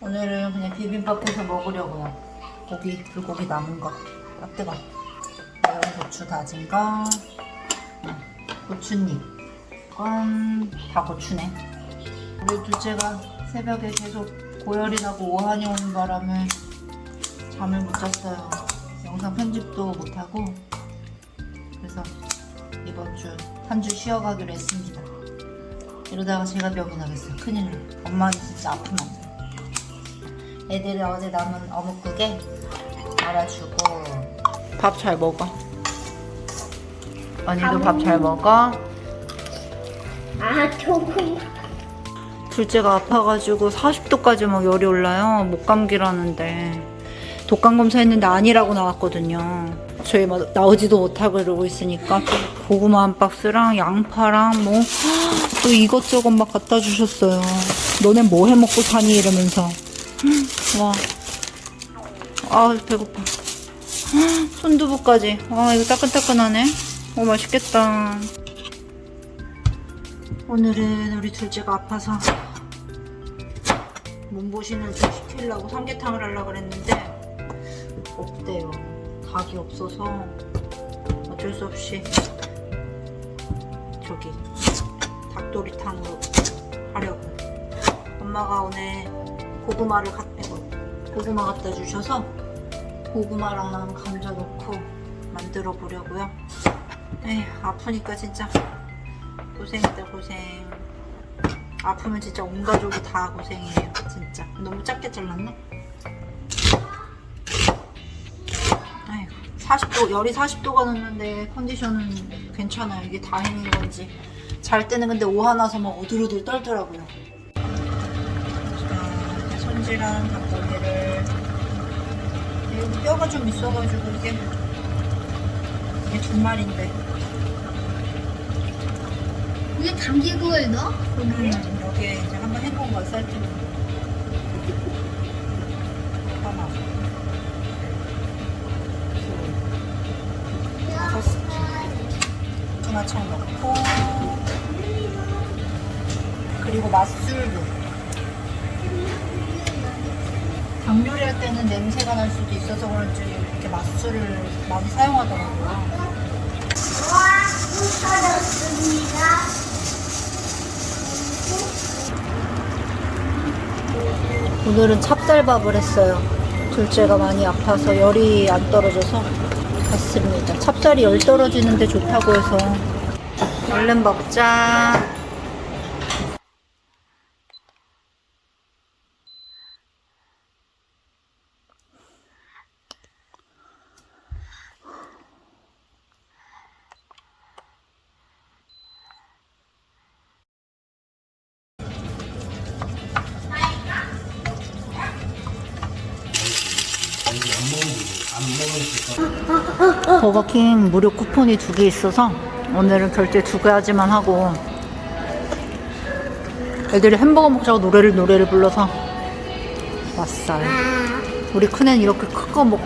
오늘은 그냥 비빔밥 해서 먹으려고요. 고기, 불고기 남은 거. 아, 뜨거. 매운 고추 다진 거. 음, 고추잎. 이건 다 고추네. 우리 둘째가 새벽에 계속 고열이 나고 오한이 오는 바람에 잠을 못 잤어요. 영상 편집도 못하고. 그래서 이번 주 한 주 쉬어가기로 했습니다. 이러다가 제가 병이 나겠어요. 큰일 나. 엄마는 진짜 아프면 안 돼. 애들이 어제 남은 어묵국에 말아주고 밥 잘 먹어. 언니도 밥 잘 먹어. 아 조금 둘째가 아파가지고 40도까지 막 열이 올라요. 목감기라는데 독감 검사했는데 아니라고 나왔거든요. 저희 막 나오지도 못하고 이러고 있으니까 고구마 한 박스랑 양파랑 뭐 또 이것저것 막 갖다 주셨어요. 너네 뭐 해 먹고 사니 이러면서 와. 아 배고파. 손두부까지. 와 이거 따끈따끈하네. 오 맛있겠다. 오늘은 우리 둘째가 아파서 몸보신을 좀 시키려고 삼계탕을 하려고 그랬는데 없대요. 닭이 없어서 어쩔 수 없이 저기 닭도리탕으로 하려고. 엄마가 오늘 고구마를 갖, 이거, 고구마 갖다 주셔서 고구마랑 감자 넣고 만들어 보려고요. 에휴, 아프니까 진짜 고생이다 고생. 아프면 진짜 온 가족이 다 고생이에요 진짜. 너무 작게? 아이고 40도 열이 40도가 넘는데 컨디션은 괜찮아요. 이게 다행인 건지. 잘 때는 근데 오하나서 막 오들오들 떨더라고요 자, 손질한 닭고기를 여기 뼈가 좀 있어가지고 이게 이게 두 마리인데. 이게 감기국을 넣어? 그러면 여기에 이제 한번 헹군 걸 쌀뜨고 하나 둘 다섯 중화청 넣고 그리고 맛술도 닭 요리할 때는 냄새가 날 수도 있어서 그런지 이렇게 맛술을 많이 사용하더라고요 찾았습니다. 오늘은 찹쌀밥을 했어요. 둘째가 많이 아파서 열이 안 떨어져서 갔습니다. 찹쌀이 열 떨어지는데 좋다고 해서 얼른 먹자. 버거킹 무료 쿠폰이 두 개 있어서 오늘은 결제 두 가지만 하고 애들이 햄버거 먹자고 노래를 노래를 불러서 왔어요. 우리 큰애는 이렇게 큰 거 먹,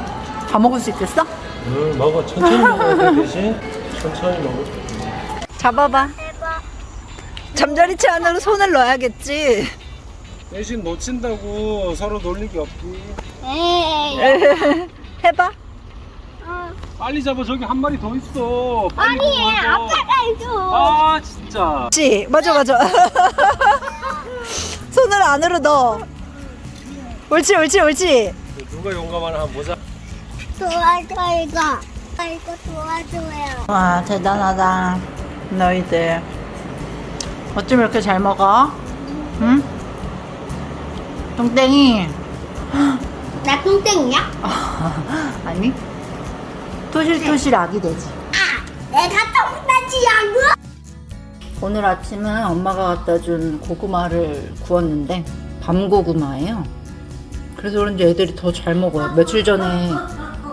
다 먹을 수 있겠어? 응, 먹어. 천천히 먹어야 돼, 대신. 천천히 먹어. 잡아봐. 잠자리채 안으로 손을 넣어야겠지. 대신 놓친다고 서로 놀리기 없기. 에이. 해봐. 어. 빨리 잡아. 저기 한 마리 더 있어. 빨리 아니 먹어야죠. 아빠가 해줘. 아, 진짜. 맞지? 맞아, 맞아. 손을 안으로 넣어. 옳지, 옳지, 옳지. 누가 용감하나 한번 보자. 도와줘 이거. 아, 이거 도와줘요. 와 대단하다 너희들 어쩜 이렇게 잘 먹어? 응? 똥땡이 나 똥땡이야? 아니 토실토실 아기 돼지. 아, 내가 똥나지 않고. 오늘 아침은 엄마가 갖다 준 고구마를 구웠는데 밤고구마예요. 그래서 그런지 애들이 더 잘 먹어요. 며칠 전에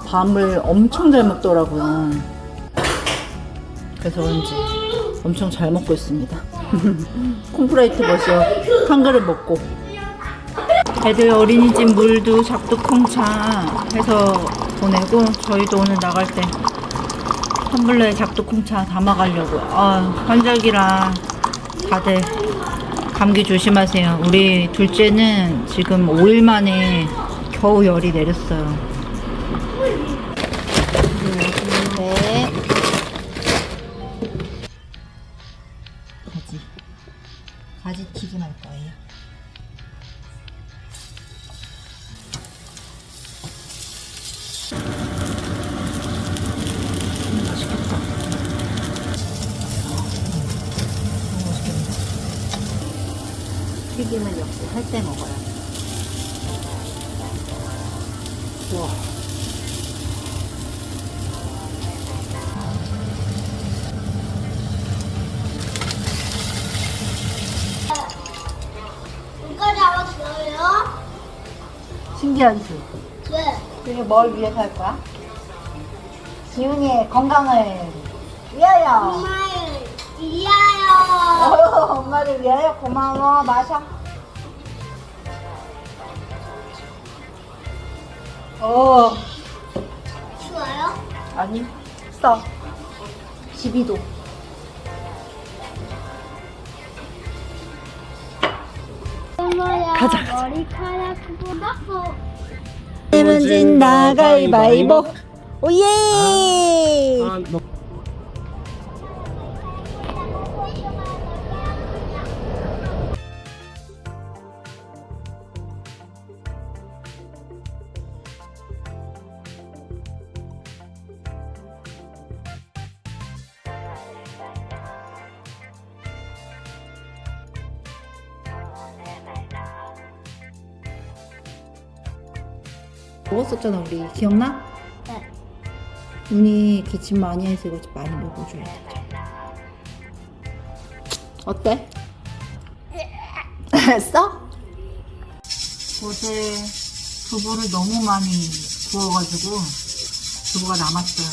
밤을 엄청 잘 먹더라고요. 그래서 그런지 엄청 잘 먹고 있습니다. 콩프라이트 벌써 한 그릇 먹고. 애들 어린이집 물도 작두콩차 해서 보내고 저희도 오늘 나갈 때 텀블러에 작두콩차 담아가려고 아 환절기라 다들 감기 조심하세요. 우리 둘째는 지금 5일 만에 겨우 열이 내렸어요. 네. 가지. 가지 튀김 할 거예요. 할 때 먹어야 돼. 우와. 누가 잡았어요? 신기하지? 네. 그게 뭘 위해서 할 거야? 지훈이의 건강을 위하여. 엄마를 이하여. 어, 엄마를 위하여 고마워. 마셔. 어, 추워요? 아니, 써. 12도. 엄마야. 가자, 가자. 머리카락 그거 났어. 내면 진다 가위바위보. 오예! 아, 너 먹었었잖아 우리 기억나? 네. 눈이 기침 많이 해서 이거 좀 많이 먹어줘야 돼. 어때? 했어? 어제 두부를 너무 많이 구워가지고 두부가 남았어요.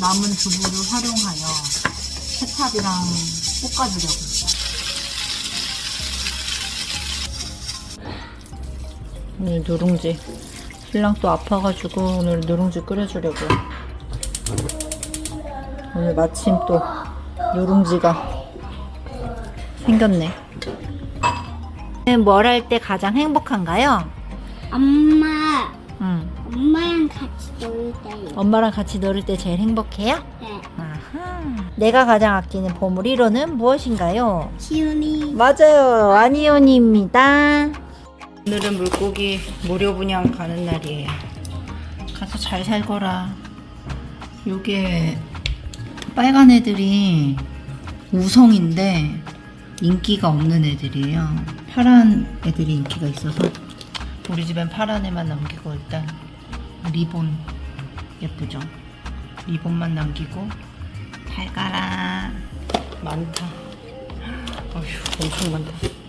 남은 두부를 활용하여 케찹이랑 볶아주려고. 오늘 누룽지 신랑 또 아파가지고 오늘 누룽지 끓여주려고 오늘 마침 또 누룽지가 생겼네 뭘 할 때 가장 행복한가요? 엄마. 응. 엄마랑 같이 놀 때요. 엄마랑 같이 놀을 때 제일 행복해요? 네. 아하. 내가 가장 아끼는 보물 1호는 무엇인가요? 시윤이. 맞아요. 아니온입니다. 오늘은 물고기 무료 분양 가는 날이에요. 가서 잘 살거라. 요게 빨간 애들이 우성인데 인기가 없는 애들이에요. 파란 애들이 인기가 있어서 우리 집엔 파란 애만 남기고 일단 리본 예쁘죠? 리본만 남기고 잘 가라. 많다. 어휴, 엄청 많다.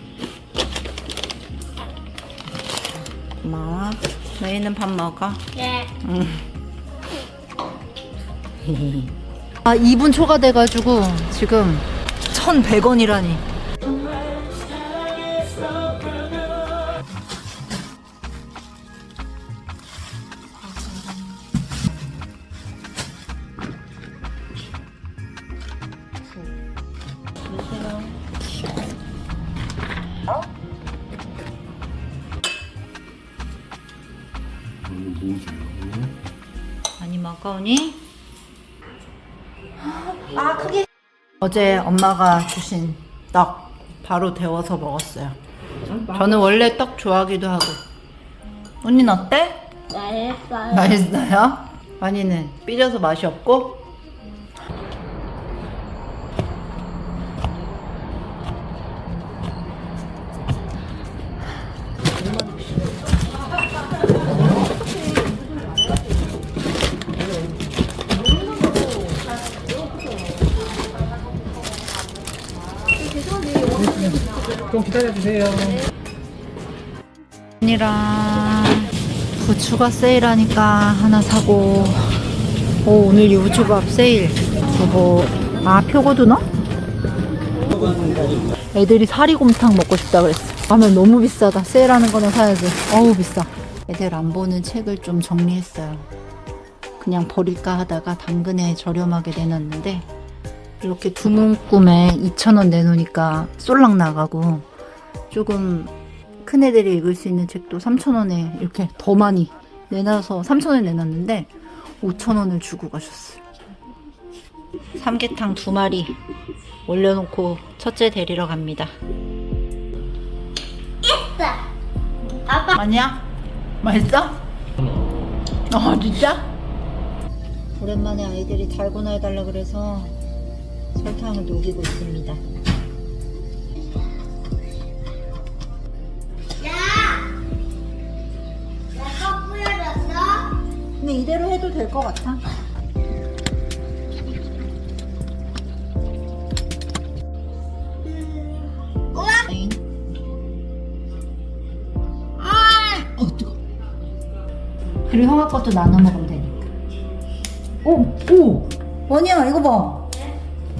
고마워. 너희는 밥 먹어. 네. 응. 아, 2분 초과돼가지고 지금 1,100원이라니. 먹어오니? 아 크게 어제 엄마가 주신 떡 바로 데워서 먹었어요 저는 원래 떡 좋아하기도 하고 언니는 어때? 잘했어요. 맛있어요? 아니는 삐져서 맛이 없고? 좀 기다려주세요. 언니랑 부추가 세일하니까 하나 사고. 오 오늘 유부초밥 세일. 그거 아 표고두너? 애들이 사리곰탕 먹고 싶다 그랬어. 가면 너무 비싸다. 세일하는 거는 사야지. 어우 비싸. 애들 안 보는 책을 좀 정리했어요. 그냥 버릴까 하다가 당근에 저렴하게 내놨는데 이렇게 두 문구에 2,000원 내놓으니까 쏠락 나가고 조금 큰 애들이 읽을 수 있는 책도 3,000원에 이렇게 더 많이 내놔서 3,000원에 내놨는데 5,000원을 주고 가셨어요. 삼계탕 두 마리 올려놓고 첫째 데리러 갑니다. 아빠 아니야? 맛있어? 아 진짜? 오랜만에 아이들이 달고나 해달라 그래서 설탕을 녹이고 있습니다. 야 내가 뿌려줬어? 근데 이대로 해도 될 것 같아. 우와 에잉. 아어 뜨거. 그리고 형아 것도 나눠 먹으면 되니까. 오, 오, 원이야 이거 봐.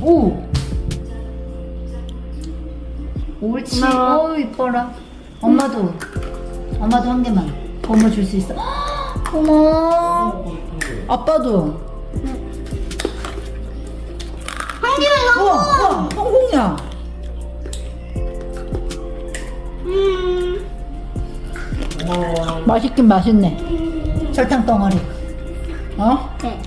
오. 옳지. 고마워. 어 이뻐라. 엄마도, 엄마도 한 개만. 엄마 줄 수 있어. 헉, 고마워. 아빠도. 한 개만 우와, 우와, 성공이야. 음 맛있긴 맛있네. 설탕 덩어리. 어? 네.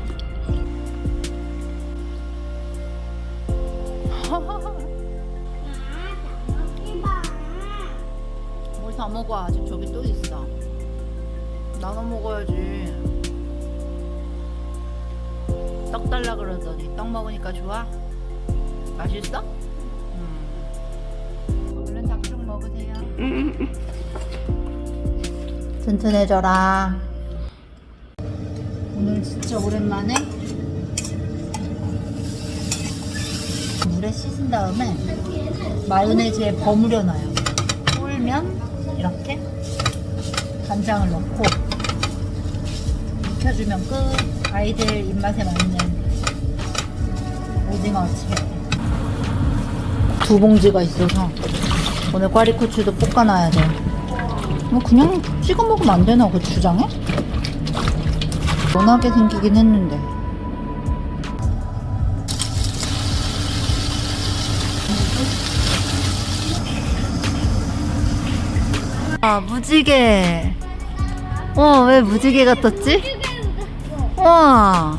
다 먹어. 아직 저기 또 있어. 나눠 먹어야지. 떡 달라 그러더니 떡 먹으니까 좋아? 맛있어? 음. 얼른 닭죽 먹으세요. 튼튼해져라. 오늘 진짜 오랜만에? 물에 씻은 다음에 마요네즈에 버무려 놔요. 쫄면 이렇게 간장을 넣고 익혀주면 끝. 아이들 입맛에 맞는 오징어 찌개 두 봉지가 있어서 오늘 꽈리고추도 볶아놔야 돼요. 뭐 그냥 찍어 먹으면 안 되나 고추장에? 연하게 생기긴 했는데 아 무지개 어 왜 무지개가 떴지? 와